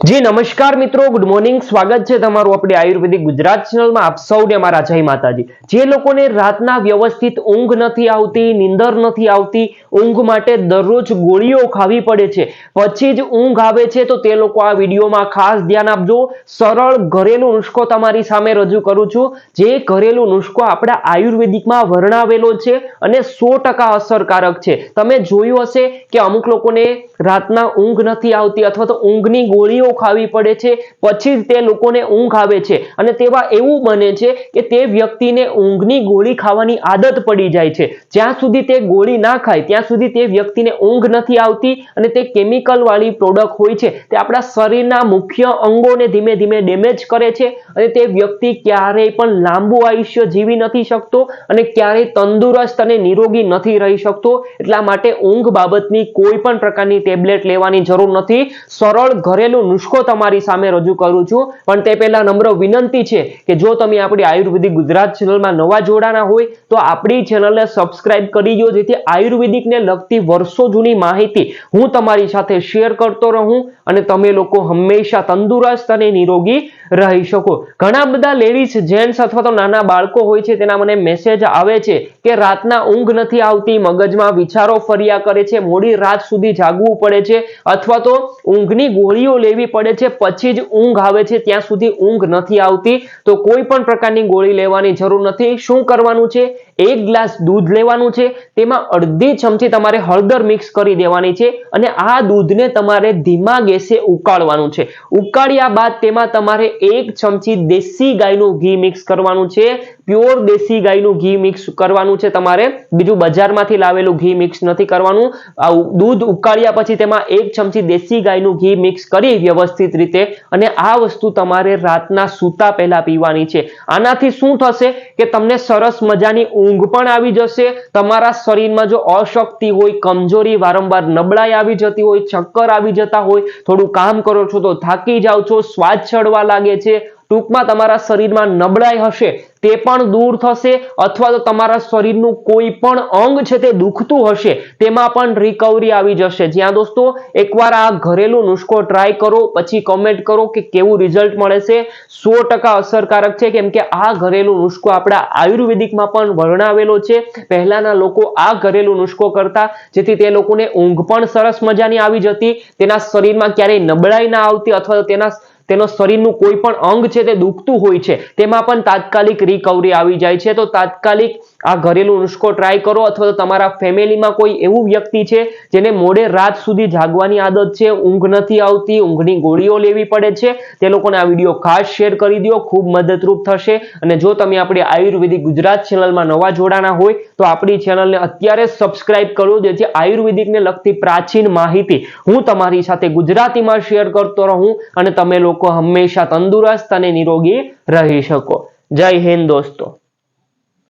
જી, નમસ્કાર મિત્રો. Good morning સ્વાગત છે તમારું આપણે આયુર્વેદિક ગુજરાત ચેનલમાં. આપ સૌને મારા જય માતાજી. જે લોકોને રાતના વ્યવસ્થિત ઊંઘ નથી આવતી, નીંદર નથી આવતી, ઊંઘ માટે દરરોજ ગોળીઓ ખાવી પડે છે, પછી જ ઊંઘ આવે છે, તો તે લોકો આ વિડીયોમાં ખાસ ધ્યાન આપજો. સરળ ઘરેલું નુસ્ખો તમારી સામે રજૂ કરું છું. જે ઘરેલું નુસ્ખો આપણા આયુર્વેદિકમાં વર્ણવેલો છે અને સો ટકા અસરકારક છે. તમે જોયું હશે કે અમુક લોકોને રાતના ઊંઘ નથી આવતી અથવા તો ઊંઘની ગોળીઓ ખાવી પડે છે, પછી તે લોકોને ઊંઘ આવે છે. અને તેવા એવું બને છે કે તે વ્યક્તિને ઊંઘની ગોળી ખાવાની આદત પડી જાય છે. જ્યાં સુધી તે ગોળી ના ખાય, ત્યાં સુધી તે વ્યક્તિને ઊંઘ નથી આવતી અને તે કેમિકલ વાળી પ્રોડક્ટ હોય છે. તે આપણા શરીરના મુખ્ય અંગોને ધીમે ધીમે ડેમેજ કરે છે અને તે વ્યક્તિ ક્યારેય પણ લાંબુ આયુષ્ય જીવી નથી શકતો અને ક્યારેય તંદુરસ્ત અને નિરોગી નથી રહી શકતો. એટલા માટે ઊંઘ બાબતની કોઈ પણ પ્રકારની ટેબ્લેટ લેવાની જરૂર નથી. સરળ ઘરેલું નુસ્ખો તમારી સામે રજૂ કરું છું. પણ તે પહેલા નમ્ર વિનંતી છે કે જો તમે આપણી આયુર્વેદિક ગુજરાત ચેનલમાં નવા જોડાના હોય, તો આપણી ચેનલને સબસ્ક્રાઇબ કરી દો, જેથી આયુર્વેદિકને લગતી વર્ષો જૂની માહિતી હું તમારી સાથે શેર કરતો રહું અને તમે લોકો હંમેશા તંદુરસ્ત અને નિરોગી રહી શકો. ઘણા બધા લેડીઝ, જેન્ટ્સ અથવા તો નાના બાળકો હોય છે, તેના મને મેસેજ આવે છે કે રાતના ઊંઘ નથી આવતી, મગજમાં વિચારો ફર્યા કરે છે, મોડી રાત સુધી જાગવું પડે છે, અથવા તો ઊંઘની ગોળીઓ લેવી પડે છે, પછી જ ઊંઘ આવે છે, ત્યાં સુધી ઊંઘ નથી આવતી. તો કોઈ પણ પ્રકારની ગોળી લેવાની જરૂર નથી. શું કરવાનું છે? એક ગ્લાસ દૂધ લેવાનું છે, તેમાં અડધી ચમચી તમારે હળદર મિક્સ કરી દેવાની છે અને આ દૂધને તમારે ધીમા ગેસે ઉકાળવાનું છે. ઉકાળ્યા બાદ તેમાં તમારે એક ચમચી દેશી ગાયનું ઘી મિક્સ કરવાનું છે. પ્યોર દેશી ગાયનું ઘી મિક્સ કરવાનું છે તમારે. બીજું બજારમાંથી લાવેલું ઘી મિક્સ નથી કરવાનું. આ દૂધ ઉકાળ્યા પછી તેમાં એક ચમચી દેશી ગાયનું ઘી મિક્સ કરી વ્યવસ્થિત રીતે અને આ વસ્તુ તમારે રાતના સૂતા પહેલા પીવાની છે. આનાથી શું થશે કે તમને સરસ મજાની ઊંઘ પણ આવી જશે. તમારા શરીરમાં જો અશક્તિ હોય, કમજોરી વારંવાર નબળાઈ આવી જતી હોય, ચક્કર આવી જતા હોય, થોડું કામ કરો છો તો થાકી જાઓ છો શ્વાસ ચડવા લાગે છે ટૂંકમાં તમારા શરીરમાં નબળાઈ હશે, તે પણ દૂર થશે, અથવા તો તમારા શરીરનું કોઈ પણ અંગ છે તે દુખતું હશે, તેમાં પણ રિકવરી આવી જશે. જ્યાં દોસ્તો, એકવાર આ ઘરેલું નુસ્ખો ટ્રાય કરો, પછી કમેન્ટ કરો કે કેવું રિઝલ્ટ મળે છે. સો ટકા અસરકારક છે, કેમ કે આ ઘરેલું નુસ્ખો આપણા આયુર્વેદિકમાં પણ વર્ણવેલો છે. પહેલાના લોકો આ ઘરેલું નુસ્ખો કરતા, જેથી તે લોકોને ઊંઘ પણ સરસ મજાની આવી જતી, તેના શરીરમાં ક્યારેય નબળાઈ ના આવતી, અથવા તો તેના તેનો શરીરનું કોઈ પણ અંગ છે તે દુખતું હોય છે, તેમાં પણ તાત્કાલિક રિકવરી આવી જાય છે. તો તાત્કાલિક આ ઘરેલું નુસ્ખો ટ્રાય કરો અથવા તો તમારા ફેમિલીમાં કોઈ એવું વ્યક્તિ છે જેને મોડે રાત સુધી જાગવાની આદત છે, ઊંઘ નથી આવતી, ઊંઘની ગોળીઓ લેવી પડે છે, તે લોકોને આ વીડિયો ખાસ શેર કરી દો. ખૂબ મદદરૂપ થશે. અને જો તમે આપણી આયુર્વેદિક ગુજરાત ચેનલમાં નવા જોડાણા હોય તો આપણી ચેનલને અત્યારે સબસ્ક્રાઇબ કરો, જેથી આયુર્વેદિકને લગતી પ્રાચીન માહિતી હું તમારી સાથે ગુજરાતીમાં શેર કરતો રહું અને તમે લોકો હંમેશા તંદુરસ્ત અને નિરોગી રહી શકો. જય હિન્દ દોસ્તો.